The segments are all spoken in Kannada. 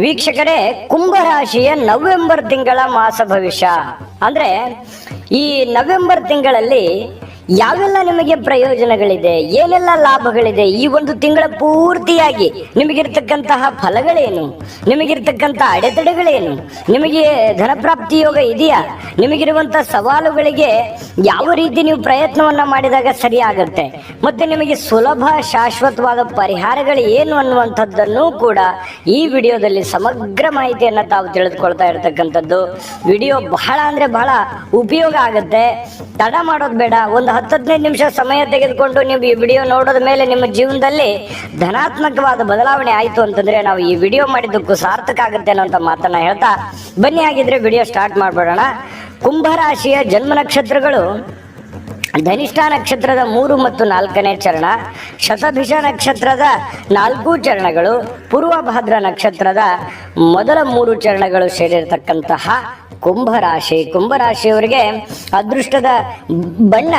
ವೀಕ್ಷಕರೇ ಕುಂಭರಾಶಿಯ ನವೆಂಬರ್ ತಿಂಗಳ ಮಾಸ ಭವಿಷ್ಯ. ಅಂದ್ರೆ ಈ ನವೆಂಬರ್ ತಿಂಗಳಲ್ಲಿ ಯಾವೆಲ್ಲ ನಿಮಗೆ ಪ್ರಯೋಜನಗಳಿದೆ, ಏನೆಲ್ಲ ಲಾಭಗಳಿದೆ, ಈ ಒಂದು ತಿಂಗಳ ಪೂರ್ತಿಯಾಗಿ ನಿಮಗಿರ್ತಕ್ಕಂತಹ ಫಲಗಳೇನು? ನಿಮಗಿರ್ತಕ್ಕಂಥ ಅಡೆತಡೆಗಳೇನು? ನಿಮಗೆ ಧನಪ್ರಾಪ್ತಿ ಯೋಗ ಇದೆಯಾ? ನಿಮಗಿರುವಂತಹ ಸವಾಲುಗಳಿಗೆ ಯಾವ ರೀತಿ ನೀವು ಪ್ರಯತ್ನವನ್ನ ಮಾಡಿದಾಗ ಸರಿಯಾಗುತ್ತೆ ಮತ್ತೆ ನಿಮಗೆ ಸುಲಭ, ಶಾಶ್ವತವಾದ ಪರಿಹಾರಗಳು ಏನು ಅನ್ನುವಂಥದ್ದನ್ನು ಕೂಡ ಈ ವಿಡಿಯೋದಲ್ಲಿ ಸಮಗ್ರ ಮಾಹಿತಿಯನ್ನ ತಾವು ತಿಳಿದುಕೊಳ್ತಾ ಇರತಕ್ಕಂಥದ್ದು. ವಿಡಿಯೋ ಬಹಳ ಅಂದ್ರೆ ಬಹಳ ಉಪಯೋಗ ಆಗುತ್ತೆ. ತಡ ಮಾಡೋದ್ ಬೇಡ. ಒಂದು ಹತ್ತು ಹದಿನೈದು ನಿಮಿಷ ಸಮಯ ತೆಗೆದುಕೊಂಡು ನೀವು ಈ ವಿಡಿಯೋ ನೋಡೋದ ಮೇಲೆ ನಿಮ್ಮ ಜೀವನದಲ್ಲಿ ಧನಾತ್ಮಕವಾದ ಬದಲಾವಣೆ ಆಯ್ತು ಅಂತಂದ್ರೆ ನಾವು ಈ ವಿಡಿಯೋ ಮಾಡಿದ್ದಕ್ಕೂ ಸಾರ್ಥಕ ಆಗುತ್ತೆ ಅನ್ನೋಂಥ ಮಾತನ್ನ ಹೇಳ್ತಾ ಬನ್ನಿ. ಆಗಿದ್ರೆ ವಿಡಿಯೋ ಸ್ಟಾರ್ಟ್ ಮಾಡ್ಬಿಡೋಣ. ಕುಂಭರಾಶಿಯ ಜನ್ಮ ನಕ್ಷತ್ರಗಳು ಧನಿಷ್ಠ ನಕ್ಷತ್ರದ ಮೂರು ಮತ್ತು ನಾಲ್ಕನೇ ಚರಣ, ಶತಭಿಷ ನಕ್ಷತ್ರದ ನಾಲ್ಕು ಚರಣಗಳು, ಪೂರ್ವಭಾದ್ರ ನಕ್ಷತ್ರದ ಮೊದಲ ಮೂರು ಚರಣಗಳು ಸೇರಿರತಕ್ಕಂತಹ ಕುಂಭರಾಶಿ ಕುಂಭರಾಶಿಯವರಿಗೆ ಅದೃಷ್ಟದ ಬಣ್ಣ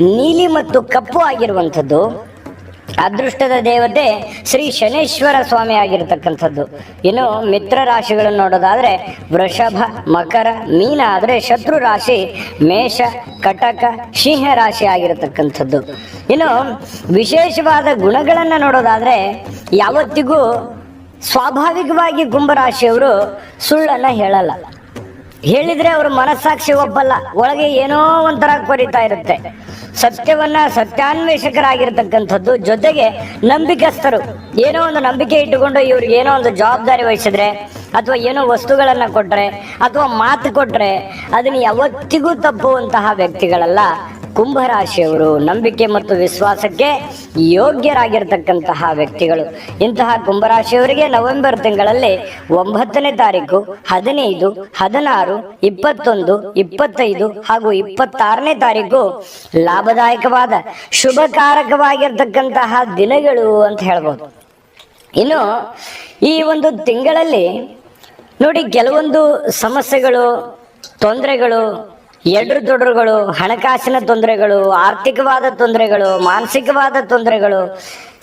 ನೀಲಿ ಮತ್ತು ಕಪ್ಪು ಆಗಿರುವಂಥದ್ದು. ಅದೃಷ್ಟದ ದೇವತೆ ಶ್ರೀ ಶನೇಶ್ವರ ಸ್ವಾಮಿ ಆಗಿರತಕ್ಕಂಥದ್ದು. ಇನ್ನು ಮಿತ್ರ ರಾಶಿಗಳನ್ನು ನೋಡೋದಾದ್ರೆ ವೃಷಭ, ಮಕರ, ಮೀನ ಆದರೆ ಶತ್ರು ರಾಶಿ, ಮೇಷ, ಕಟಕ, ಸಿಂಹ ರಾಶಿ ಆಗಿರತಕ್ಕಂಥದ್ದು. ಇನ್ನು ವಿಶೇಷವಾದ ಗುಣಗಳನ್ನು ನೋಡೋದಾದ್ರೆ ಯಾವತ್ತಿಗೂ ಸ್ವಾಭಾವಿಕವಾಗಿ ಕುಂಭರಾಶಿಯವರು ಸುಳ್ಳನ್ನು ಹೇಳಲ್ಲ. ಹೇಳಿದ್ರೆ ಅವ್ರ ಮನಸ್ಸಾಕ್ಷಿ ಒಪ್ಪಲ್ಲ ಒಳಗೆ ಏನೋ ಒಂಥರ ಕೊರಿತಾ ಇರುತ್ತೆ. ಸತ್ಯವನ್ನ ಸತ್ಯಾನ್ವೇಷಕರಾಗಿರ್ತಕ್ಕಂಥದ್ದು ಜೊತೆಗೆ ನಂಬಿಕಸ್ಥರು. ಏನೋ ಒಂದು ನಂಬಿಕೆ ಇಟ್ಟುಕೊಂಡು ಇವ್ರಿಗೆ ಏನೋ ಒಂದು ಜವಾಬ್ದಾರಿ ವಹಿಸಿದ್ರೆ, ಅಥವಾ ಏನೋ ವಸ್ತುಗಳನ್ನ ಕೊಟ್ರೆ, ಅಥವಾ ಮಾತು ಕೊಟ್ರೆ, ಅದನ್ನ ಯಾವತ್ತಿಗೂ ತಪ್ಪುವಂತಹ ವ್ಯಕ್ತಿಗಳಲ್ಲ. ಕುಂಭರಾಶಿಯವರು ನಂಬಿಕೆ ಮತ್ತು ವಿಶ್ವಾಸಕ್ಕೆ ಯೋಗ್ಯರಾಗಿರ್ತಕ್ಕಂತಹ ವ್ಯಕ್ತಿಗಳು. ಇಂತಹ ಕುಂಭರಾಶಿಯವರಿಗೆ ನವೆಂಬರ್ ತಿಂಗಳಲ್ಲಿ ಒಂಬತ್ತನೇ ತಾರೀಕು, ಹದಿನೈದು, ಹದಿನಾರು, ಇಪ್ಪತ್ತೊಂದು, ಇಪ್ಪತ್ತೈದು ಹಾಗೂ ಇಪ್ಪತ್ತಾರನೇ ತಾರೀಕು ಲಾಭದಾಯಕವಾದ ಶುಭಕಾರಕವಾಗಿರ್ತಕ್ಕಂತಹ ದಿನಗಳು ಅಂತ ಹೇಳ್ಬೋದು. ಇನ್ನು ಈ ಒಂದು ತಿಂಗಳಲ್ಲಿ ನೋಡಿ ಕೆಲವೊಂದು ಸಮಸ್ಯೆಗಳು, ತೊಂದರೆಗಳು ಎಡ್ರು ತೊಡರುಗಳು ಹಣಕಾಸಿನ ತೊಂದರೆಗಳು, ಆರ್ಥಿಕವಾದ ತೊಂದರೆಗಳು, ಮಾನಸಿಕವಾದ ತೊಂದರೆಗಳು,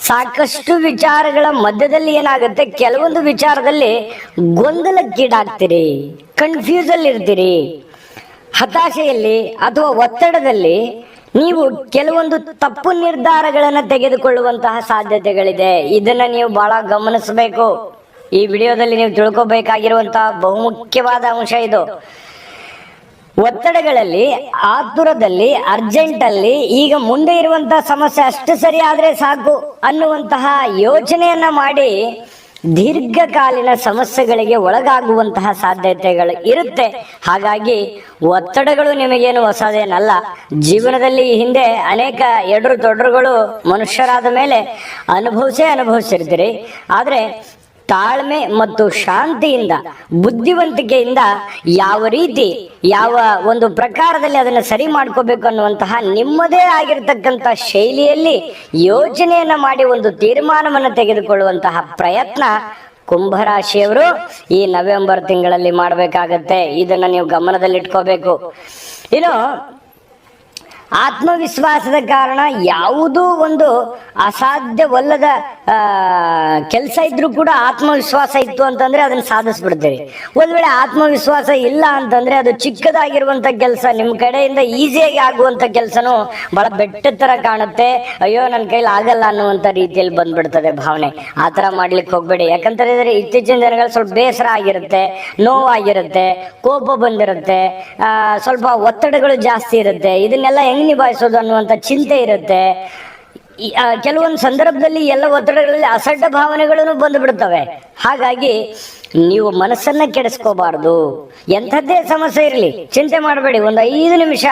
ಸಾಕಷ್ಟು ವಿಚಾರಗಳ ಮಧ್ಯದಲ್ಲಿ ಏನಾಗುತ್ತೆ? ಕೆಲವೊಂದು ವಿಚಾರದಲ್ಲಿ ಗೊಂದಲಕ್ಕೀಡಾಗ್ತೀರಿ ಕನ್ಫ್ಯೂಸಲ್ಲಿ ಇರ್ತೀರಿ ಹತಾಶೆಯಲ್ಲಿ ಅಥವಾ ಒತ್ತಡದಲ್ಲಿ ನೀವು ಕೆಲವೊಂದು ತಪ್ಪು ನಿರ್ಧಾರಗಳನ್ನು ತೆಗೆದುಕೊಳ್ಳುವಂತಹ ಸಾಧ್ಯತೆಗಳಿದೆ. ಇದನ್ನ ನೀವು ಬಹಳ ಗಮನಿಸಬೇಕು. ಈ ವಿಡಿಯೋದಲ್ಲಿ ನೀವು ತಿಳ್ಕೊಬೇಕಾಗಿರುವಂತಹ ಬಹುಮುಖ್ಯವಾದ ಅಂಶ ಇದು. ಒತ್ತಡಗಳಲ್ಲಿ, ಆತುರದಲ್ಲಿ ಅರ್ಜೆಂಟ್ ಅಲ್ಲಿ ಈಗ ಮುಂದೆ ಇರುವಂತಹ ಸಮಸ್ಯೆ ಅಷ್ಟು ಸರಿ ಆದ್ರೆ ಸಾಕು ಅನ್ನುವಂತಹ ಯೋಚನೆಯನ್ನ ಮಾಡಿ ದೀರ್ಘಕಾಲೀನ ಸಮಸ್ಯೆಗಳಿಗೆ ಒಳಗಾಗುವಂತಹ ಸಾಧ್ಯತೆಗಳು ಇರುತ್ತೆ. ಹಾಗಾಗಿ ಒತ್ತಡಗಳು ನಿಮಗೇನು ಹೊಸದೇನಲ್ಲ. ಜೀವನದಲ್ಲಿ ಈ ಹಿಂದೆ ಅನೇಕ ಎಡರು ತೊಡರುಗಳು ಮನುಷ್ಯರಾದ ಮೇಲೆ ಅನುಭವಿಸೇ ಅನುಭವಿಸಿರ್ತೀರಿ. ಆದರೆ ತಾಳ್ಮೆ ಮತ್ತು ಶಾಂತಿಯಿಂದ, ಬುದ್ಧಿವಂತಿಕೆಯಿಂದ ಯಾವ ರೀತಿ, ಯಾವ ಒಂದು ಪ್ರಕಾರದಲ್ಲಿ ಅದನ್ನು ಸರಿ ಮಾಡ್ಕೋಬೇಕು ಅನ್ನುವಂತಹ ನಿಮ್ಮದೇ ಆಗಿರ್ತಕ್ಕಂಥ ಶೈಲಿಯಲ್ಲಿ ಯೋಚನೆಯನ್ನ ಮಾಡಿ ಒಂದು ತೀರ್ಮಾನವನ್ನು ತೆಗೆದುಕೊಳ್ಳುವಂತಹ ಪ್ರಯತ್ನ ಕುಂಭರಾಶಿಯವರು ಈ ನವೆಂಬರ್ ತಿಂಗಳಲ್ಲಿ ಮಾಡಬೇಕಾಗತ್ತೆ. ಇದನ್ನ ನೀವು ಗಮನದಲ್ಲಿಟ್ಕೋಬೇಕು. ಇನ್ನು ಆತ್ಮವಿಶ್ವಾಸದ ಕಾರಣ ಯಾವುದೂ ಒಂದು ಅಸಾಧ್ಯವಲ್ಲದ ಕೆಲಸ ಇದ್ರೂ ಕೂಡ ಆತ್ಮವಿಶ್ವಾಸ ಇತ್ತು ಅಂತಂದ್ರೆ ಅದನ್ನ ಸಾಧಿಸ್ಬಿಡ್ತೀರಿ. ಒಂದ್ ವೇಳೆ ಆತ್ಮವಿಶ್ವಾಸ ಇಲ್ಲ ಅಂತಂದ್ರೆ ಅದು ಚಿಕ್ಕದಾಗಿರುವಂತ ಕೆಲಸ, ನಿಮ್ ಕಡೆಯಿಂದ ಈಸಿಯಾಗಿ ಆಗುವಂತ ಕೆಲಸನೂ ಬಹಳ ಬೆಟ್ಟದ ತರ ಕಾಣುತ್ತೆ. ಅಯ್ಯೋ ನನ್ನ ಕೈಲಿ ಆಗಲ್ಲ ಅನ್ನುವಂತ ರೀತಿಯಲ್ಲಿ ಬಂದ್ಬಿಡ್ತದೆ ಭಾವನೆ. ಆ ತರ ಮಾಡ್ಲಿಕ್ಕೆ ಹೋಗ್ಬೇಡಿ. ಯಾಕಂತಂದ್ರೆ ಇತ್ತೀಚಿನ ದಿನಗಳು ಸ್ವಲ್ಪ ಬೇಸರ ಆಗಿರುತ್ತೆ, ನೋವಾಗಿರುತ್ತೆ, ಕೋಪ ಬಂದಿರುತ್ತೆ ಸ್ವಲ್ಪ ಒತ್ತಡಗಳು ಜಾಸ್ತಿ ಇರುತ್ತೆ. ಇದನ್ನೆಲ್ಲ ಹೆಂಗ್ ನಿಭಾಯಿಸೋದು ಅನ್ನುವಂತ ಚಿಂತೆ ಇರುತ್ತೆ. ಕೆಲವೊಂದು ಸಂದರ್ಭದಲ್ಲಿ ಎಲ್ಲ ಒತ್ತಡಗಳಲ್ಲಿ ಅಸಡ್ಡ ಭಾವನೆಗಳನ್ನು ಬಂದು ಬಿಡುತ್ತವೆ ಹಾಗಾಗಿ ನೀವು ಮನಸ್ಸನ್ನ ಕೆಡಿಸ್ಕೋಬಾರ್ದು. ಎಂಥದ್ದೇ ಸಮಸ್ಯೆ ಇರಲಿ, ಚಿಂತೆ ಮಾಡಬೇಡಿ. ಒಂದು ಐದು ನಿಮಿಷ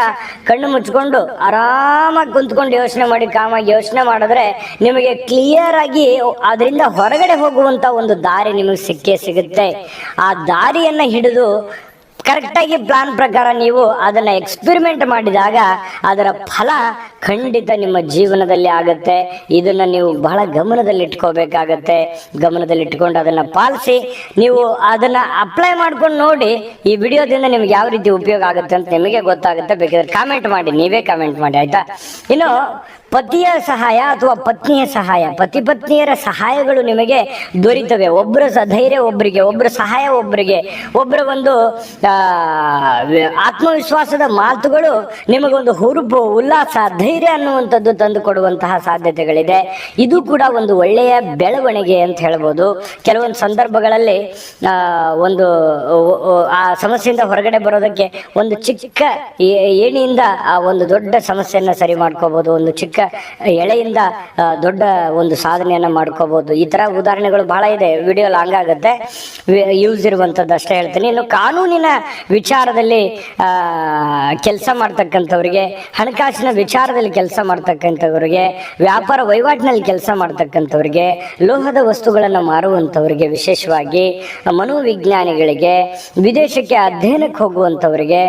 ಕಣ್ಣು ಮುಚ್ಕೊಂಡು ಆರಾಮಾಗಿ ಕುಂತ್ಕೊಂಡು ಯೋಚನೆ ಮಾಡಿ, ಕಾಮಾಗಿ ಯೋಚನೆ ಮಾಡಿದ್ರೆ ನಿಮಗೆ ಕ್ಲಿಯರ್ ಆಗಿ ಅದರಿಂದ ಹೊರಗಡೆ ಹೋಗುವಂತ ಒಂದು ದಾರಿ ನಿಮಗೆ ಸಿಕ್ಕೇ ಸಿಗುತ್ತೆ. ಆ ದಾರಿಯನ್ನ ಹಿಡಿದು ಕರೆಕ್ಟಾಗಿ ಪ್ಲಾನ್ ಪ್ರಕಾರ ನೀವು ಅದನ್ನ ಎಕ್ಸ್ಪೆರಿಮೆಂಟ್ ಮಾಡಿದಾಗ ಅದರ ಫಲ ಖಂಡಿತ ನಿಮ್ಮ ಜೀವನದಲ್ಲಿ ಆಗುತ್ತೆ. ಇದನ್ನ ನೀವು ಬಹಳ ಗಮನದಲ್ಲಿ ಇಟ್ಕೋಬೇಕಾಗತ್ತೆ ಗಮನದಲ್ಲಿ ಇಟ್ಕೊಂಡು ಅದನ್ನ ಪಾಲಿಸಿ ನೀವು ಅದನ್ನ ಅಪ್ಲೈ ಮಾಡ್ಕೊಂಡು ನೋಡಿ ಈ ವಿಡಿಯೋದಿಂದ ನಿಮ್ಗೆ ಯಾವ ರೀತಿ ಉಪಯೋಗ ಆಗುತ್ತೆ ಅಂತ ನಿಮಗೆ ಗೊತ್ತಾಗುತ್ತೆ. ಬೇಕಾದ್ರೆ ಕಾಮೆಂಟ್ ಮಾಡಿ, ನೀವೇ ಕಾಮೆಂಟ್ ಮಾಡಿ, ಆಯ್ತಾ? ಇನ್ನು ಪತಿಯ ಸಹಾಯ ಅಥವಾ ಪತ್ನಿಯ ಸಹಾಯ? ಪತಿ ಪತ್ನಿಯರ ಸಹಾಯಗಳು ನಿಮಗೆ ದೊರೀತವೆ. ಒಬ್ಬರ ಧೈರ್ಯ ಒಬ್ಬರಿಗೆ ಒಬ್ಬರ ಸಹಾಯ ಒಬ್ಬರಿಗೆ ಒಬ್ಬರ ಒಂದು ಆತ್ಮವಿಶ್ವಾಸದ ಮಾತುಗಳು ನಿಮಗೊಂದು ಹುರುಪು, ಉಲ್ಲಾಸ, ಧೈರ್ಯ ಅನ್ನುವಂಥದ್ದು ತಂದು ಕೊಡುವಂತಹ ಸಾಧ್ಯತೆಗಳಿದೆ. ಇದು ಕೂಡ ಒಂದು ಒಳ್ಳೆಯ ಬೆಳವಣಿಗೆ ಅಂತ ಹೇಳ್ಬೋದು. ಕೆಲವೊಂದು ಸಂದರ್ಭಗಳಲ್ಲಿ ಒಂದು ಆ ಸಮಸ್ಯೆಯಿಂದ ಹೊರಗಡೆ ಬರೋದಕ್ಕೆ ಒಂದು ಚಿಕ್ಕ ಏಣಿಯಿಂದ ಆ ಒಂದು ದೊಡ್ಡ ಸಮಸ್ಯೆಯನ್ನು ಸರಿ ಮಾಡ್ಕೋಬಹುದು ಒಂದು ಚಿಕ್ಕ ಎಳೆಯಿಂದ ದೊಡ್ಡ ಒಂದು ಸಾಧನೆಯನ್ನ ಮಾಡ್ಕೋಬಹುದು ಈ ತರ ಉದಾಹರಣೆಗಳು ಬಹಳ ಇದೆ. ವಿಡಿಯೋ ಲಾಂಗ್ ಆಗುತ್ತೆ ಯೂಸ್ ಇರುವಂತದ್ದು ಅಷ್ಟೇ ಹೇಳ್ತೀನಿ. ಇನ್ನು ಕಾನೂನಿನ ವಿಚಾರದಲ್ಲಿ ಕೆಲಸ ಮಾಡ್ತಕ್ಕಂಥವ್ರಿಗೆ, ಹಣಕಾಸಿನ ವಿಚಾರದಲ್ಲಿ ಕೆಲಸ ಮಾಡ್ತಕ್ಕಂಥವ್ರಿಗೆ, ವ್ಯಾಪಾರ ವಹಿವಾಟಿನಲ್ಲಿ ಕೆಲಸ ಮಾಡ್ತಕ್ಕಂಥವ್ರಿಗೆ, ಲೋಹದ ವಸ್ತುಗಳನ್ನು ಮಾರುವಂಥವ್ರಿಗೆ ವಿಶೇಷವಾಗಿ ಮನೋವಿಜ್ಞಾನಿಗಳಿಗೆ, ವಿದೇಶಕ್ಕೆ ಅಧ್ಯಯನಕ್ಕೆ ಹೋಗುವಂಥವ್ರಿಗೆ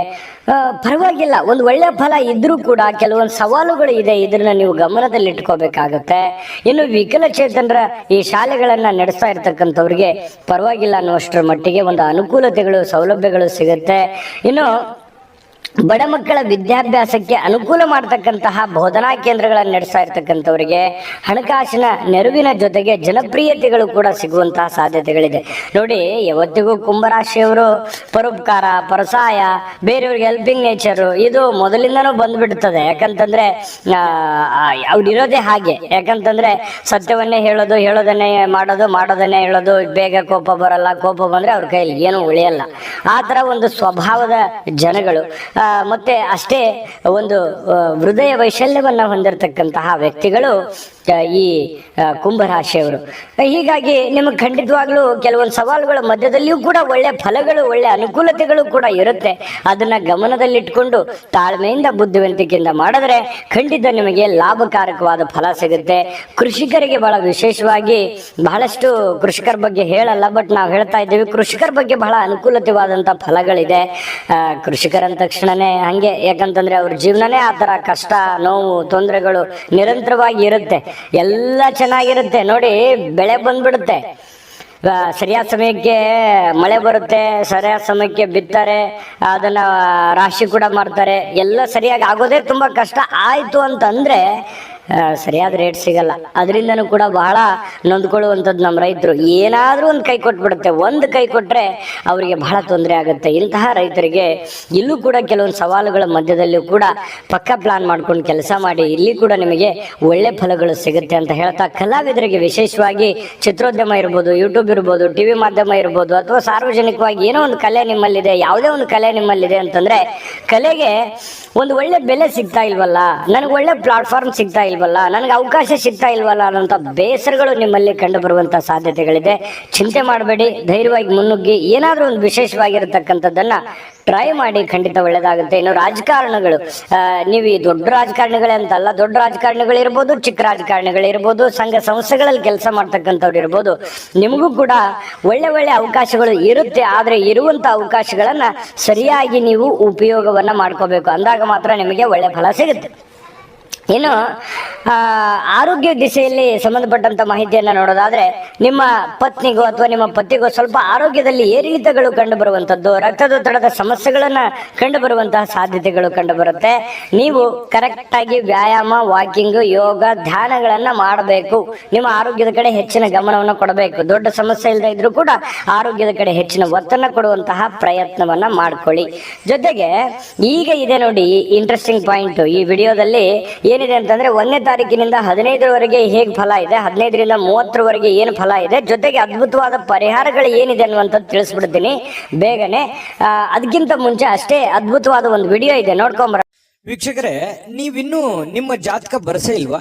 ಪರವಾಗಿಲ್ಲ, ಒಂದು ಒಳ್ಳೆ ಫಲ ಇದ್ರೂ ಕೂಡ ಕೆಲವೊಂದು ಸವಾಲುಗಳು ಇದೆ ಇದನ್ನ ನೀವು ಗಮನದಲ್ಲಿ ಇಟ್ಕೋಬೇಕಾಗತ್ತೆ ಇನ್ನು ವಿಕಲಚೇತನರ ಈ ಶಾಲೆಗಳನ್ನ ನಡೆಸ್ತಾ ಇರ್ತಕ್ಕಂಥವ್ರಿಗೆ ಪರವಾಗಿಲ್ಲ ಅನ್ನುವಷ್ಟರ ಮಟ್ಟಿಗೆ ಒಂದು ಅನುಕೂಲತೆಗಳು, ಸೌಲಭ್ಯಗಳು ಸಿಗುತ್ತೆ. ಇನ್ನು ಬಡ ಮಕ್ಕಳ ವಿದ್ಯಾಭ್ಯಾಸಕ್ಕೆ ಅನುಕೂಲ ಮಾಡತಕ್ಕಂತಹ ಬೋಧನಾ ಕೇಂದ್ರಗಳನ್ನು ನಡೆಸ್ತಾ ಇರ್ತಕ್ಕಂಥವರಿಗೆ ಹಣಕಾಸಿನ ನೆರವಿನ ಜೊತೆಗೆ ಜನಪ್ರಿಯತೆಗಳು ಕೂಡ ಸಿಗುವಂತಹ ಸಾಧ್ಯತೆಗಳಿದೆ. ನೋಡಿ ಯಾವತ್ತಿಗೂ ಕುಂಭರಾಶಿಯವರು ಪರೋಪಕಾರ ಪರಸಾಯ ಬೇರೆಯವ್ರಿಗೆ ಹೆಲ್ಪಿಂಗ್ ನೇಚರು ಇದು ಮೊದಲಿಂದನೂ ಬಂದ್ಬಿಡ್ತದೆ. ಯಾಕಂತಂದ್ರೆ ಆ, ಇರೋದೇ ಹಾಗೆ. ಯಾಕಂತಂದ್ರೆ ಸತ್ಯವನ್ನೇ ಹೇಳೋದು ಹೇಳೋದನ್ನೇ ಮಾಡೋದು ಮಾಡೋದನ್ನೇ ಹೇಳೋದು ಬೇಗ ಕೋಪ ಬರಲ್ಲ ಕೋಪ ಬಂದ್ರೆ ಅವ್ರ ಕೈಯಲ್ಲಿ ಏನು ಉಳಿಯಲ್ಲ. ಆ ಥರ ಒಂದು ಸ್ವಭಾವದ ಜನಗಳು. ಮತ್ತೆ ಅಷ್ಟೇ ಒಂದು ಹೃದಯ ವೈಶಲ್ಯವನ್ನ ಹೊಂದಿರತಕ್ಕಂತಹ ವ್ಯಕ್ತಿಗಳು ಈ ಕುಂಭರಾಶಿಯವರು. ಹೀಗಾಗಿ ನಿಮಗೆ ಖಂಡಿತವಾಗ್ಲೂ ಕೆಲವೊಂದು ಸವಾಲುಗಳ ಮಧ್ಯದಲ್ಲಿಯೂ ಕೂಡ ಒಳ್ಳೆ ಫಲಗಳು, ಒಳ್ಳೆ ಅನುಕೂಲತೆಗಳು ಕೂಡ ಇರುತ್ತೆ. ಅದನ್ನ ಗಮನದಲ್ಲಿಟ್ಕೊಂಡು ತಾಳ್ಮೆಯಿಂದ ಬುದ್ಧಿವಂತಿಕೆಯಿಂದ ಮಾಡಿದ್ರೆ ಖಂಡಿತ ನಿಮಗೆ ಲಾಭಕಾರಕವಾದ ಫಲ ಸಿಗುತ್ತೆ. ಕೃಷಿಕರಿಗೆ ಬಹಳ ವಿಶೇಷವಾಗಿ ಬಹಳಷ್ಟು ಕೃಷಿಕರ ಬಗ್ಗೆ ಹೇಳಲ್ಲ, ಬಟ್ ನಾವು ಹೇಳ್ತಾ ಇದ್ದೀವಿ, ಕೃಷಿಕರ ಬಗ್ಗೆ ಬಹಳ ಅನುಕೂಲತೆವಾದಂತ ಫಲಗಳಿದೆ. ಕೃಷಿಕರ ತಕ್ಷಣನೇ ಹಂಗೆ, ಯಾಕಂತಂದ್ರೆ ಅವ್ರ ಜೀವನನೇ ಆ ಥರ ಕಷ್ಟ, ನೋವು, ತೊಂದರೆಗಳು ನಿರಂತರವಾಗಿ ಇರುತ್ತೆ. ಎಲ್ಲ ಚೆನ್ನಾಗಿರುತ್ತೆ. ನೋಡಿ, ಬೆಳೆ ಬಂದ್ಬಿಡುತ್ತೆ. ಸರಿಯಾದ ಸಮಯಕ್ಕೆ ಮಳೆ ಬರುತ್ತೆ, ಸರಿಯಾದ ಸಮಯಕ್ಕೆ ಬಿತ್ತಾರೆ, ಅದನ್ನ ರಾಶಿ ಕೂಡ ಮಾಡ್ತಾರೆ ಎಲ್ಲ ಸರಿಯಾಗಿ ಆಗೋದೇ ತುಂಬಾ ಕಷ್ಟ. ಆಯ್ತು ಅಂತಂದ್ರೆ ಸರಿಯಾದ ರೇಟ್ ಸಿಗಲ್ಲ. ಅದರಿಂದನೂ ಕೂಡ ಬಹಳ ನೊಂದ್ಕೊಳ್ಳುವಂಥದ್ದು ನಮ್ಮ ರೈತರು. ಏನಾದರೂ ಒಂದು ಕೈ ಕೊಟ್ಬಿಡುತ್ತೆ. ಒಂದು ಕೈ ಕೊಟ್ಟರೆ ಅವರಿಗೆ ಬಹಳ ತೊಂದರೆ ಆಗುತ್ತೆ. ಇಂತಹ ರೈತರಿಗೆ ಇಲ್ಲೂ ಕೂಡ ಕೆಲವೊಂದು ಸವಾಲುಗಳ ಮಧ್ಯದಲ್ಲೂ ಕೂಡ ಪಕ್ಕ ಪ್ಲಾನ್ ಮಾಡ್ಕೊಂಡು ಕೆಲಸ ಮಾಡಿ, ಇಲ್ಲಿ ಕೂಡ ನಿಮಗೆ ಒಳ್ಳೆ ಫಲಗಳು ಸಿಗುತ್ತೆ ಅಂತ ಹೇಳ್ತಾ ಕಲಾವಿದರಿಗೆ ವಿಶೇಷವಾಗಿ ಚಿತ್ರೋದ್ಯಮ ಇರ್ಬೋದು ಯೂಟ್ಯೂಬ್ ಇರ್ಬೋದು ಟಿ ವಿ ಮಾಧ್ಯಮ ಇರ್ಬೋದು, ಅಥವಾ ಸಾರ್ವಜನಿಕವಾಗಿ ಏನೋ ಒಂದು ಕಲೆ ನಿಮ್ಮಲ್ಲಿದೆ, ಯಾವುದೇ ಒಂದು ಕಲೆ ನಿಮ್ಮಲ್ಲಿದೆ ಅಂತಂದರೆ ಕಲೆಗೆ ಒಂದು ಒಳ್ಳೆ ಬೆಲೆ ಸಿಗ್ತಾ ಇಲ್ವಲ್ಲ? ನನಗೆ ಒಳ್ಳೆ ಪ್ಲಾಟ್ಫಾರ್ಮ್ ಸಿಗ್ತಾ ಇಲ್ವಲ್ಲ? ನನಗೆ ಅವಕಾಶ ಸಿಗ್ತಾ ಇಲ್ವಲ್ಲ ಅನ್ನೋಂಥ ಬೇಸರಗಳು ನಿಮ್ಮಲ್ಲಿ ಕಂಡು ಬರುವಂಥ ಸಾಧ್ಯತೆಗಳಿದೆ. ಚಿಂತೆ ಮಾಡಬೇಡಿ, ಧೈರ್ಯವಾಗಿ ಮುನ್ನುಗ್ಗಿ. ಏನಾದರೂ ಒಂದು ವಿಶೇಷವಾಗಿರತಕ್ಕಂಥದ್ದನ್ನ ಟ್ರೈ ಮಾಡಿ ಖಂಡಿತ ಒಳ್ಳೇದಾಗುತ್ತೆ. ಇನ್ನು ರಾಜಕಾರಣಗಳು ನೀವು ಈ ದೊಡ್ಡ ರಾಜಕಾರಣಿಗಳೇ ಅಂತಲ್ಲ, ದೊಡ್ಡ ರಾಜಕಾರಣಿಗಳಿರ್ಬೋದು ಚಿಕ್ಕ ರಾಜಕಾರಣಿಗಳು ಇರ್ಬೋದು, ಸಂಘ ಸಂಸ್ಥೆಗಳಲ್ಲಿ ಕೆಲಸ ಮಾಡ್ತಕ್ಕಂಥವ್ರು ಇರ್ಬೋದು, ನಿಮಗೂ ಕೂಡ ಒಳ್ಳೆ ಒಳ್ಳೆ ಅವಕಾಶಗಳು ಇರುತ್ತೆ. ಆದರೆ ಇರುವಂಥ ಅವಕಾಶಗಳನ್ನ ಸರಿಯಾಗಿ ನೀವು ಉಪಯೋಗವನ್ನ ಮಾಡ್ಕೋಬೇಕು. ಅಂದಾಗ ಮಾತ್ರ ನಿಮಗೆ ಒಳ್ಳೆ ಫಲ ಸಿಗುತ್ತೆ. ಇನ್ನು ಆರೋಗ್ಯ ದಿಸೆಯಲ್ಲಿ ಸಂಬಂಧಪಟ್ಟಂತ ಮಾಹಿತಿಯನ್ನ ನೋಡೋದಾದ್ರೆ, ನಿಮ್ಮ ಪತ್ನಿಗೂ ಅಥವಾ ನಿಮ್ಮ ಪತಿಗೂ ಸ್ವಲ್ಪ ಆರೋಗ್ಯದಲ್ಲಿ ಏರಿಳಿತಗಳು ಕಂಡು ಬರುವಂತದ್ದು ರಕ್ತದೊತ್ತಡದ ಸಮಸ್ಯೆಗಳನ್ನ ಕಂಡು ಬರುವಂತಹ ಸಾಧ್ಯತೆಗಳು ಕಂಡು ಬರುತ್ತೆ ನೀವು ಕರೆಕ್ಟ್ ಆಗಿ ವ್ಯಾಯಾಮ, ವಾಕಿಂಗ್, ಯೋಗ, ಧ್ಯಾನಗಳನ್ನ ಮಾಡಬೇಕು. ನಿಮ್ಮ ಆರೋಗ್ಯದ ಕಡೆ ಹೆಚ್ಚಿನ ಗಮನವನ್ನು ಕೊಡಬೇಕು. ದೊಡ್ಡ ಸಮಸ್ಯೆ ಇಲ್ಲದೆ ಇದ್ರೂ ಕೂಡ ಆರೋಗ್ಯದ ಕಡೆ ಹೆಚ್ಚಿನ ಒತ್ತನ್ನ ಕೊಡುವಂತಹ ಪ್ರಯತ್ನವನ್ನ ಮಾಡ್ಕೊಳ್ಳಿ. ಜೊತೆಗೆ, ಈಗ ಇದೆ ನೋಡಿ ಇಂಟ್ರೆಸ್ಟಿಂಗ್ ಪಾಯಿಂಟ್ ಈ ವಿಡಿಯೋದಲ್ಲಿ ಏನಿದೆ ಅಂತಂದ್ರೆ ಒಂದನೇ ತಾರೀಕಿನಿಂದ ಹದಿನೈದರವರೆಗೆ ಹೇಗೆ ಫಲ ಇದೆ, ಹದಿನೈದರಿಂದ ಮೂವತ್ತರವರೆಗೆ ಏನು ಫಲ ಇದೆ, ಜೊತೆಗೆ ಅದ್ಭುತವಾದ ಪರಿಹಾರಗಳು ಏನಿದೆ ಅನ್ನುವಂಥದ್ದು ತಿಳಿಸ್ಬಿಡ್ತೀನಿ ಬೇಗನೆ. ಅದಕ್ಕಿಂತ ಮುಂಚೆ ಅಷ್ಟೇ ಅದ್ಭುತವಾದ ಒಂದು ವಿಡಿಯೋ ಇದೆ ನೋಡ್ಕೊಂಬರ ವೀಕ್ಷಕರೇ, ನೀವಿನ್ನೂ ನಿಮ್ಮ ಜಾತಕ ಬರಸೇ ಇಲ್ವಾ?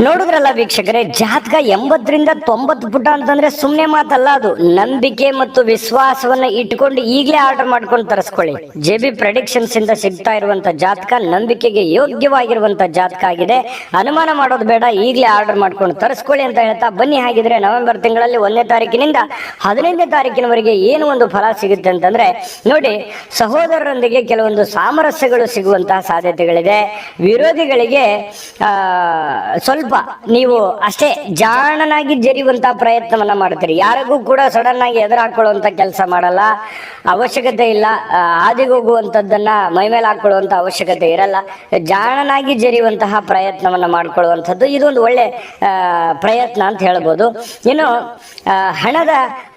ನೋಡಿದ್ರಲ್ಲ ವೀಕ್ಷಕರೇ, ಜಾತಕ ಎಂಬತ್ತರಿಂದ ತೊಂಬತ್ತು ಪುಟ ಅಂತಂದ್ರೆ ಸುಮ್ಮನೆ ಮಾತಲ್ಲ ಅದು. ನಂಬಿಕೆ ಮತ್ತು ವಿಶ್ವಾಸವನ್ನ ಇಟ್ಕೊಂಡು ಈಗಲೇ ಆರ್ಡರ್ ಮಾಡ್ಕೊಂಡು ತರಿಸ್ಕೊಳ್ಳಿ. ಜೆ ಬಿ ಪ್ರೊಡಿಕ್ಷನ್ಸ್ ಇಂದ ಸಿಗ್ತಾ ಇರುವಂತ ಜಾತಕ, ನಂಬಿಕೆಗೆ ಯೋಗ್ಯವಾಗಿರುವಂತ ಜಾತಕ ಆಗಿದೆ. ಅನುಮಾನ ಮಾಡೋದು ಬೇಡ, ಈಗಲೇ ಆರ್ಡರ್ ಮಾಡ್ಕೊಂಡು ತರಿಸ್ಕೊಳ್ಳಿ ಅಂತ ಹೇಳ್ತಾ ಬನ್ನಿ. ಹಾಗಿದ್ರೆ ನವೆಂಬರ್ ತಿಂಗಳಲ್ಲಿ ಒಂದನೇ ತಾರೀಕಿನಿಂದ ಹದಿನೈದನೇ ತಾರೀಕಿನವರೆಗೆ ಏನು ಒಂದು ಫಲ ಸಿಗುತ್ತೆ ಅಂತಂದ್ರೆ, ನೋಡಿ, ಸಹೋದರರೊಂದಿಗೆ ಕೆಲವೊಂದು ಸಾಮರಸ್ಯಗಳು ಸಿಗುವಂತಹ ಸಾಧ್ಯತೆಗಳಿದೆ. ವಿರೋಧಿಗಳಿಗೆ ಸ್ವಲ್ಪ ನೀವು ಅಷ್ಟೇ ಜಾಣನಾಗಿ ಜರಿಯುವಂತ ಪ್ರಯತ್ನವನ್ನ ಮಾಡ್ತೀರಿ. ಯಾರಿಗೂ ಕೂಡ ಸಡನ್ ಆಗಿ ಎದುರು ಹಾಕೊಳ್ಳುವಂತ ಕೆಲಸ ಮಾಡಲ್ಲ. ಅವಶ್ಯಕತೆ ಇಲ್ಲ. ಹಾದಿಗೆ ಹೋಗುವಂಥದ್ದನ್ನ ಮೈ ಮೇಲೆ ಹಾಕೊಳ್ಳುವಂತ ಅವಶ್ಯಕತೆ ಇರಲ್ಲ. ಜಾಣನಾಗಿ ಜರಿಯುವಂತಹ ಪ್ರಯತ್ನವನ್ನ ಮಾಡ್ಕೊಳ್ಳುವಂಥದ್ದು ಇದೊಂದು ಒಳ್ಳೆ ಪ್ರಯತ್ನ ಅಂತ ಹೇಳ್ಬೋದು. ಇನ್ನು ಹಣದ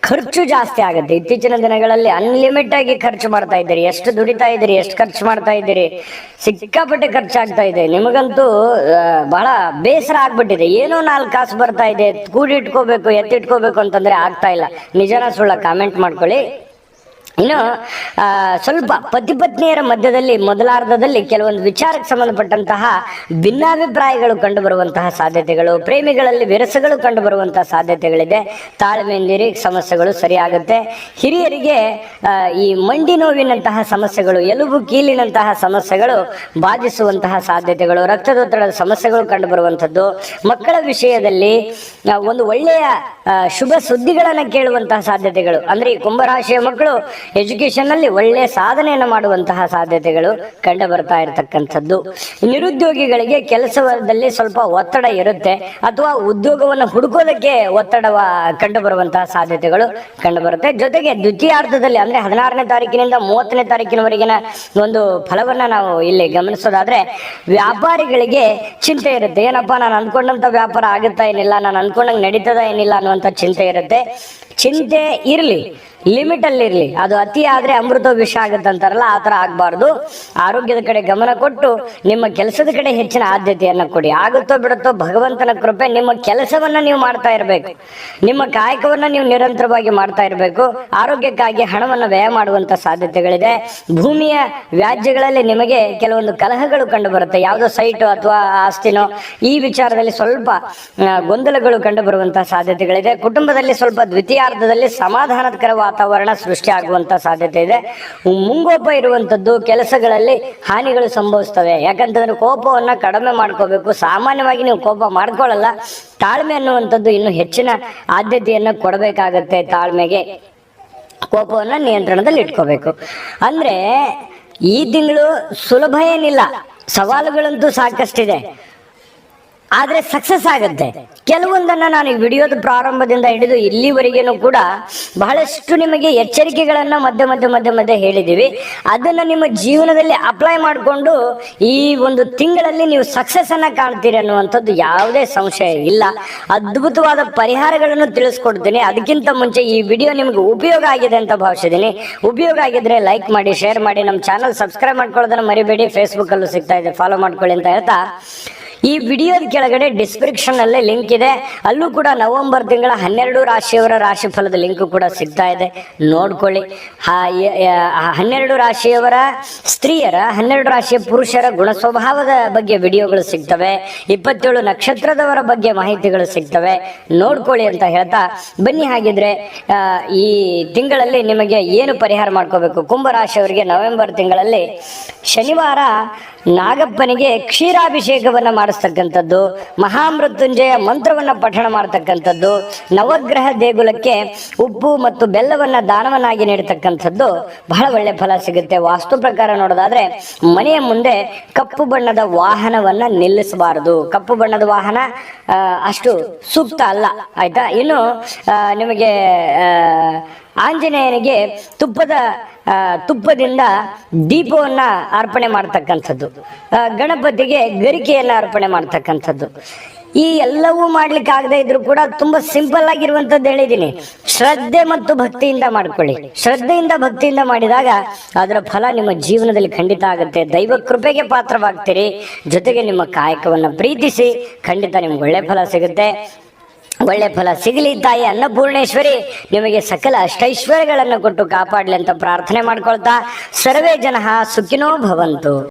ಖರ್ಚು ಜಾಸ್ತಿ ಆಗುತ್ತೆ. ಇತ್ತೀಚಿನ ದಿನಗಳಲ್ಲಿ ಅನ್ಲಿಮಿಟ್ ಆಗಿ ಖರ್ಚು ಮಾಡ್ತಾ ಇದ್ದೀರಿ. ಎಷ್ಟು ದುಡಿತಾ ಇದ್ದೀರಿ, ಎಷ್ಟು ಖರ್ಚು ಮಾಡ್ತಾ ಇದ್ದೀರಿ. ಸಿಕ್ಕಾಪಟ್ಟೆ ಖರ್ಚಾಗ್ತಾ ಇದೆ. ನಿಮಗಂತೂ ಬಹಳ ಬಹಳ ಬೇಸರ ಆಗ್ಬಿಟ್ಟಿದೆ. ಏನೋ ನಾಲ್ಕು ಕಾಸು ಬರ್ತಾ ಇದೆ. ಕೂಡಿಟ್ಕೋಬೇಕು ಎತ್ತಿಟ್ಕೋಬೇಕು ಅಂತಂದ್ರೆ ಆಗ್ತಾ ಇಲ್ಲ. ನಿಜನ ಸುಳ್ಳ ಕಾಮೆಂಟ್ ಮಾಡ್ಕೊಳ್ಳಿ. ಇನ್ನು ಸ್ವಲ್ಪ ಪತಿ ಪತ್ನಿಯರ ಮಧ್ಯದಲ್ಲಿ ಮೊದಲಾರ್ಧದಲ್ಲಿ ಕೆಲವೊಂದು ವಿಚಾರಕ್ಕೆ ಸಂಬಂಧಪಟ್ಟಂತಹ ಭಿನ್ನಾಭಿಪ್ರಾಯಗಳು ಕಂಡು ಬರುವಂತಹ ಸಾಧ್ಯತೆಗಳು ಪ್ರೇಮಿಗಳಲ್ಲಿ ವಿರಸಗಳು ಕಂಡು ಬರುವಂತಹ ಸಾಧ್ಯತೆಗಳಿದೆ ತಾಳ್ಮೆಯಿಂದಿರಿ ಸಮಸ್ಯೆಗಳು ಸರಿಯಾಗುತ್ತೆ. ಹಿರಿಯರಿಗೆ ಈ ಮಂಡಿ ನೋವಿನಂತಹ ಸಮಸ್ಯೆಗಳು ಎಲುಬು ಕೀಲಿನಂತಹ ಸಮಸ್ಯೆಗಳು ಬಾಧಿಸುವಂತಹ ಸಾಧ್ಯತೆಗಳು ರಕ್ತದೊತ್ತಡದ ಸಮಸ್ಯೆಗಳು ಕಂಡು ಬರುವಂಥದ್ದು ಮಕ್ಕಳ ವಿಷಯದಲ್ಲಿ ಒಂದು ಒಳ್ಳೆಯ ಶುಭ ಸುದ್ದಿಗಳನ್ನು ಕೇಳುವಂತಹ ಸಾಧ್ಯತೆಗಳು. ಅಂದ್ರೆ ಈ ಕುಂಭರಾಶಿಯ ಮಕ್ಕಳು ಎಜುಕೇಶನ್ ಅಲ್ಲಿ ಒಳ್ಳೆ ಸಾಧನೆಯನ್ನು ಮಾಡುವಂತಹ ಸಾಧ್ಯತೆಗಳು ಕಂಡು ಬರ್ತಾ ಇರತಕ್ಕಂಥದ್ದು. ನಿರುದ್ಯೋಗಿಗಳಿಗೆ ಕೆಲಸದಲ್ಲಿ ಸ್ವಲ್ಪ ಒತ್ತಡ ಇರುತ್ತೆ. ಅಥವಾ ಉದ್ಯೋಗವನ್ನು ಹುಡುಕೋದಕ್ಕೆ ಒತ್ತಡ ಕಂಡು ಬರುವಂತಹ ಸಾಧ್ಯತೆಗಳು ಕಂಡು ಬರುತ್ತೆ. ಜೊತೆಗೆ ದ್ವಿತೀಯಾರ್ಧದಲ್ಲಿ ಅಂದ್ರೆ ಹದಿನಾರನೇ ತಾರೀಕಿನಿಂದ ಮೂವತ್ತನೇ ತಾರೀಕಿನವರೆಗಿನ ಒಂದು ಫಲವನ್ನ ನಾವು ಇಲ್ಲಿ ಗಮನಿಸೋದಾದ್ರೆ ವ್ಯಾಪಾರಿಗಳಿಗೆ ಚಿಂತೆ ಇರುತ್ತೆ. ಏನಪ್ಪಾ, ನಾನು ಅನ್ಕೊಂಡಂತ ವ್ಯಾಪಾರ ಆಗುತ್ತಾ ಏನಿಲ್ಲ, ನಾನು ಅನ್ಕೊಂಡಂಗೆ ನಡೀತದ ಏನಿಲ್ಲ ಅನ್ನುವಂಥ ಚಿಂತೆ ಇರುತ್ತೆ. ಚಿಂತೆ ಇರಲಿ ಲಿಮಿಟ್ ಅಲ್ಲಿ ಇರ್ಲಿ. ಅದು ಅತಿ ಆದ್ರೆ ಅಮೃತ ವಿಷ ಆಗುತ್ತೆ ಅಂತಾರಲ್ಲ, ಆ ಥರ ಆಗಬಾರ್ದು. ಆರೋಗ್ಯದ ಕಡೆ ಗಮನ ಕೊಟ್ಟು ನಿಮ್ಮ ಕೆಲಸದ ಕಡೆ ಹೆಚ್ಚಿನ ಆದ್ಯತೆಯನ್ನು ಕೊಡಿ. ಆಗುತ್ತೋ ಬಿಡುತ್ತೋ ಭಗವಂತನ ಕೃಪೆ ನಿಮ್ಮ ಕೆಲಸವನ್ನ ನೀವು ಮಾಡ್ತಾ ಇರಬೇಕು. ನಿಮ್ಮ ಕಾಯಕವನ್ನ ನೀವು ನಿರಂತರವಾಗಿ ಮಾಡ್ತಾ ಇರಬೇಕು. ಆರೋಗ್ಯಕ್ಕಾಗಿ ಹಣವನ್ನು ವ್ಯಯ ಮಾಡುವಂತ ಸಾಧ್ಯತೆಗಳಿದೆ. ಭೂಮಿಯ ವ್ಯಾಜ್ಯಗಳಲ್ಲಿ ನಿಮಗೆ ಕೆಲವೊಂದು ಕಲಹಗಳು ಕಂಡು ಬರುತ್ತೆ ಯಾವುದೋ ಸೈಟು ಅಥವಾ ಆಸ್ತಿನೋ, ಈ ವಿಚಾರದಲ್ಲಿ ಸ್ವಲ್ಪ ಗೊಂದಲಗಳು ಕಂಡು ಬರುವಂತಹ ಸಾಧ್ಯತೆಗಳಿದೆ. ಕುಟುಂಬದಲ್ಲಿ ಸ್ವಲ್ಪ ದ್ವಿತೀಯಾರ್ಧದಲ್ಲಿ ಸಮಾಧಾನಕರ ವಾತಾವರಣ ಸೃಷ್ಟಿ ಆಗುವಂತ ಸಾಧ್ಯತೆ ಇದೆ. ಮುಂಗೋಪ ಇರುವಂತದ್ದು ಕೆಲಸಗಳಲ್ಲಿ ಹಾನಿಗಳು ಸಂಭವಿಸ್ತವೆ. ಯಾಕಂತಂದ್ರೆ ಕೋಪವನ್ನ ಕಡಿಮೆ ಮಾಡ್ಕೋಬೇಕು. ಸಾಮಾನ್ಯವಾಗಿ ನೀವು ಕೋಪ ಮಾಡ್ಕೊಳ್ಳಲ್ಲ. ತಾಳ್ಮೆ ಅನ್ನುವಂಥದ್ದು ಇನ್ನು ಹೆಚ್ಚಿನ ಆದ್ಯತೆಯನ್ನು ಕೊಡಬೇಕಾಗತ್ತೆ ತಾಳ್ಮೆಗೆ. ಕೋಪವನ್ನ ನಿಯಂತ್ರಣದಲ್ಲಿ ಇಟ್ಕೋಬೇಕು. ಅಂದ್ರೆ ಈ ತಿಂಗಳು ಸುಲಭ ಏನಿಲ್ಲ. ಸವಾಲುಗಳಂತೂ ಸಾಕಷ್ಟಿದೆ. ಆದ್ರೆ ಸಕ್ಸಸ್ ಆಗುತ್ತೆ. ಕೆಲವೊಂದನ್ನ ನಾನು ಈ ವಿಡಿಯೋದ ಪ್ರಾರಂಭದಿಂದ ಹಿಡಿದು ಇಲ್ಲಿವರೆಗೇನು ಕೂಡ ಬಹಳಷ್ಟು ನಿಮಗೆ ಎಚ್ಚರಿಕೆಗಳನ್ನ ಮಧ್ಯೆ ಮಧ್ಯೆ ಮಧ್ಯೆ ಮಧ್ಯೆ ಹೇಳಿದೀವಿ ಅದನ್ನ ನಿಮ್ಮ ಜೀವನದಲ್ಲಿ ಅಪ್ಲೈ ಮಾಡಿಕೊಂಡು ಈ ಒಂದು ತಿಂಗಳಲ್ಲಿ ನೀವು ಸಕ್ಸಸ್ ಅನ್ನ ಕಾಣ್ತೀರಿ ಅನ್ನುವಂಥದ್ದು ಯಾವುದೇ ಸಂಶಯ ಇಲ್ಲ. ಅದ್ಭುತವಾದ ಪರಿಹಾರಗಳನ್ನು ತಿಳಿಸ್ಕೊಡ್ತೀನಿ. ಅದಕ್ಕಿಂತ ಮುಂಚೆ ಈ ವಿಡಿಯೋ ನಿಮ್ಗೆ ಉಪಯೋಗ ಆಗಿದೆ ಅಂತ ಭಾವಿಸಿದ್ದೀನಿ. ಉಪಯೋಗ ಆಗಿದ್ರೆ ಲೈಕ್ ಮಾಡಿ ಶೇರ್ ಮಾಡಿ, ನಮ್ಮ ಚಾನಲ್ ಸಬ್ಸ್ಕ್ರೈಬ್ ಮಾಡ್ಕೊಳ್ಳೋದನ್ನ ಮರಿಬೇಡಿ. ಫೇಸ್ಬುಕ್ ಅಲ್ಲೂ ಸಿಗ್ತಾ ಇದೆ. ಫಾಲೋ ಮಾಡ್ಕೊಳ್ಳಿ ಅಂತ ಹೇಳ್ತಾ ಈ ವಿಡಿಯೋದ ಕೆಳಗಡೆ ಡಿಸ್ಕ್ರಿಪ್ಷನ್ ಅಲ್ಲೇ ಲಿಂಕ್ ಇದೆ. ಅಲ್ಲೂ ಕೂಡ ನವೆಂಬರ್ ತಿಂಗಳ ಹನ್ನೆರಡು ರಾಶಿಯವರ ರಾಶಿ ಫಲದ ಲಿಂಕ್ ಕೂಡ ಸಿಗ್ತಾ ಇದೆ. ನೋಡ್ಕೊಳ್ಳಿ. ಹನ್ನೆರಡು ರಾಶಿಯವರ ಸ್ತ್ರೀಯರ, ಹನ್ನೆರಡು ರಾಶಿಯ ಪುರುಷರ ಗುಣ ಸ್ವಭಾವದ ಬಗ್ಗೆ ವಿಡಿಯೋಗಳು ಸಿಗ್ತವೆ. ಇಪ್ಪತ್ತೇಳು ನಕ್ಷತ್ರದವರ ಬಗ್ಗೆ ಮಾಹಿತಿಗಳು ಸಿಗ್ತವೆ. ನೋಡ್ಕೊಳ್ಳಿ ಅಂತ ಹೇಳ್ತಾ ಬನ್ನಿ. ಹಾಗಿದ್ರೆ ಈ ತಿಂಗಳಲ್ಲಿ ನಿಮಗೆ ಏನು ಪರಿಹಾರ ಮಾಡ್ಕೋಬೇಕು? ಕುಂಭರಾಶಿಯವರಿಗೆ ನವೆಂಬರ್ ತಿಂಗಳಲ್ಲಿ ಶನಿವಾರ ನಾಗಪ್ಪನಿಗೆ ಕ್ಷೀರಾಭಿಷೇಕವನ್ನು ಮಾಡಿಸ್ತಕ್ಕಂಥದ್ದು, ಮಹಾಮೃತ್ಯುಂಜಯ ಮಂತ್ರವನ್ನು ಪಠಣ ಮಾಡತಕ್ಕಂಥದ್ದು, ನವಗ್ರಹ ದೇಗುಲಕ್ಕೆ ಉಪ್ಪು ಮತ್ತು ಬೆಲ್ಲವನ್ನು ದಾನವನ್ನಾಗಿ ನೀಡತಕ್ಕಂಥದ್ದು ಬಹಳ ಒಳ್ಳೆ ಫಲ ಸಿಗುತ್ತೆ. ವಾಸ್ತು ಪ್ರಕಾರ ನೋಡೋದಾದ್ರೆ ಮನೆಯ ಮುಂದೆ ಕಪ್ಪು ಬಣ್ಣದ ವಾಹನವನ್ನ ನಿಲ್ಲಿಸಬಾರದು. ಕಪ್ಪು ಬಣ್ಣದ ವಾಹನ ಅಷ್ಟು ಸೂಕ್ತ ಅಲ್ಲ. ಆಯ್ತಾ? ಇನ್ನು ನಿಮಗೆ ಆಂಜನೇಯನಿಗೆ ತುಪ್ಪದ ತುಪ್ಪದಿಂದ ದೀಪವನ್ನ ಅರ್ಪಣೆ ಮಾಡ್ತಕ್ಕಂಥದ್ದು. ಗಣಪತಿಗೆ ಗರಿಕೆಯನ್ನ ಅರ್ಪಣೆ ಮಾಡ್ತಕ್ಕಂಥದ್ದು. ಈ ಎಲ್ಲವೂ ಮಾಡ್ಲಿಕ್ಕೆ ಆಗದೆ ಇದ್ರು ಕೂಡ ತುಂಬಾ ಸಿಂಪಲ್ ಆಗಿರುವಂತದ್ದು ಹೇಳಿದೀನಿ. ಶ್ರದ್ಧೆ ಮತ್ತು ಭಕ್ತಿಯಿಂದ ಮಾಡ್ಕೊಳ್ಳಿ. ಶ್ರದ್ಧೆಯಿಂದ ಭಕ್ತಿಯಿಂದ ಮಾಡಿದಾಗ ಅದರ ಫಲ ನಿಮ್ಮ ಜೀವನದಲ್ಲಿ ಖಂಡಿತ ಆಗುತ್ತೆ. ದೈವ ಕೃಪೆಗೆ ಪಾತ್ರವಾಗ್ತೀರಿ. ಜೊತೆಗೆ ನಿಮ್ಮ ಕಾಯಕವನ್ನ ಪ್ರೀತಿಸಿ ಖಂಡಿತ ನಿಮ್ಗೆ ಒಳ್ಳೆ ಫಲ ಸಿಗುತ್ತೆ. ಒಳ್ಳೆ ಫಲ ಸಿಗಲಿ ತಾಯಿ ಅನ್ನಪೂರ್ಣೇಶ್ವರಿ ನಿಮಗೆ ಸಕಲ ಅಷ್ಟೈಶ್ವರ್ಯಗಳನ್ನು ಕೊಟ್ಟು ಕಾಪಾಡಲಿ ಅಂತ ಪ್ರಾರ್ಥನೆ ಮಾಡ್ಕೊಳ್ತಾ ಸರ್ವೇ ಜನ ಸುಖಿನೋ ಭವಂತು.